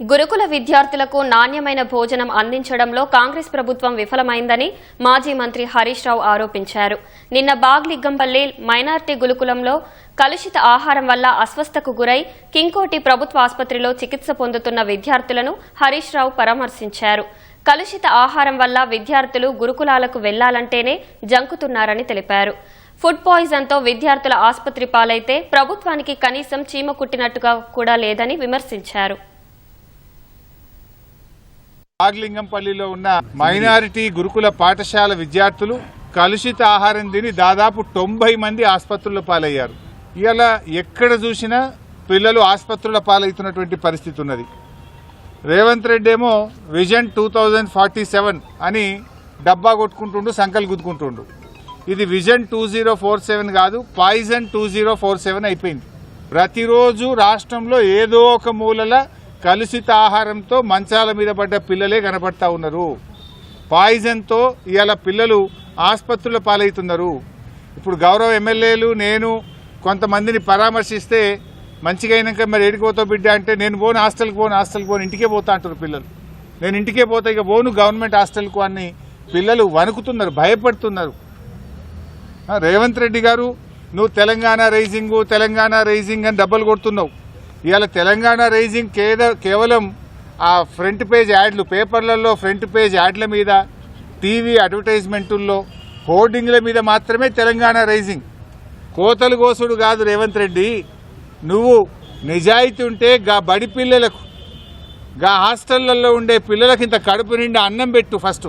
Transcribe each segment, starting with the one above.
గురుకుల విద్యార్థులకు నాణ్యమైన భోజనం అందించడంలో కాంగ్రెస్ ప్రభుత్వం విఫలమైందని మాజీ మంత్రి హరీష్ రావు ఆరోపించారు. నిన్న బాగ్లిగ్గంపల్లి మైనార్టీ గురుకులంలో కలుషిత ఆహారం వల్ల అస్వస్థకు గురై కింకోటి ప్రభుత్వ ఆసుపత్రిలో చికిత్స పొందుతున్న విద్యార్థులను హరీష్ రావు పరామర్శించారు. కలుషిత ఆహారం వల్ల విద్యార్థులు గురుకులాలకు వెళ్ళాలంటేనే జంకుతున్నారని తెలిపారు. ఫుడ్ పాయిజన్తో విద్యార్థుల ఆసుపత్రి పాలైతే ప్రభుత్వానికి కనీసం చీమ కుట్టినట్టుగా కూడా లేదని విమర్శించారు. నాగలింగంపల్లిలో ఉన్న మైనారిటీ గురుకుల పాఠశాల విద్యార్థులు కలుషిత ఆహారం తిని దాదాపు తొంభై మంది ఆసుపత్రుల పాలయ్యారు. ఇలా ఎక్కడ చూసినా పిల్లలు ఆసుపత్రుల పాలవుతున్నటువంటి పరిస్థితి ఉన్నది. రేవంత్ రెడ్డి ఏమో vision two thousand forty seven అని డబ్బా కొట్టుకుంటుండు సంకలు గుద్దుకుంటుండు. ఇది vision two zero four seven కాదు poison two zero four seven అయిపోయింది. ప్రతిరోజు రాష్ట్రంలో ఏదో ఒక మూలల కలుషిత ఆహారంతో మంచాల మీద పడ్డ పిల్లలే కనపడతా ఉన్నారు. పాయిజన్తో ఇవాళ పిల్లలు ఆసుపత్రుల పాలవుతున్నారు. ఇప్పుడు గౌరవ ఎమ్మెల్యేలు నేను కొంతమందిని పరామర్శిస్తే మంచిగా అయినాక మరి ఏడికి బిడ్డ అంటే నేను పోను హాస్టల్కి పోను హాస్టల్కి పోను ఇంటికే పోతా అంటారు పిల్లలు. నేను ఇంటికే పోతా ఇక పోను గవర్నమెంట్ హాస్టల్కు అని పిల్లలు వణుకుతున్నారు భయపడుతున్నారు. రేవంత్ రెడ్డి గారు నువ్వు తెలంగాణ రైజింగు తెలంగాణ రైజింగ్ అని డబ్బలు కొడుతున్నావు. ఇవాళ తెలంగాణ రైజింగ్ కేద కేవలం ఆ ఫ్రంట్ పేజ్ యాడ్లు పేపర్లలో ఫ్రంట్ పేజ్ యాడ్ల మీద టీవీ అడ్వర్టైజ్మెంటుల్లో హోర్డింగ్ల మీద మాత్రమే తెలంగాణ రైజింగ్. కోతలు కోసుడు కాదు రేవంత్ రెడ్డి నువ్వు నిజాయితీ ఉంటే గా బడి పిల్లలకు గా హాస్టళ్ళలో ఉండే పిల్లలకి ఇంత కడుపు నిండా అన్నం పెట్టు ఫస్ట్.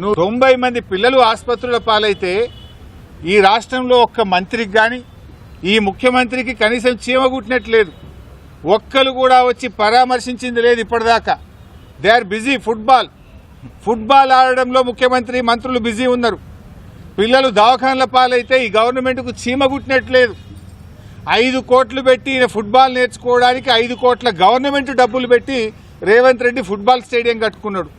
నువ్వు తొంభై మంది పిల్లలు ఆసుపత్రుల పాలైతే ఈ రాష్ట్రంలో ఒక్క మంత్రికి కానీ ఈ ముఖ్యమంత్రికి కనీసం చీమగుట్టినట్లేదు ఒక్కరు కూడా వచ్చి పరామర్శించింది లేదు ఇప్పటిదాకా. They are busy football. Football ఆడడంలో ముఖ్యమంత్రి మంత్రులు బిజీ ఉన్నారు. పిల్లలు దవాఖాన్ల పాలైతే ఈ గవర్నమెంట్కు చీమ కుట్టినట్లేదు ఐదు కోట్లు పెట్టి ఫుట్బాల్ నేర్చుకోవడానికి ఐదు కోట్ల గవర్నమెంట్ డబ్బులు పెట్టి రేవంత్ రెడ్డి ఫుట్బాల్ స్టేడియం కట్టుకున్నాడు.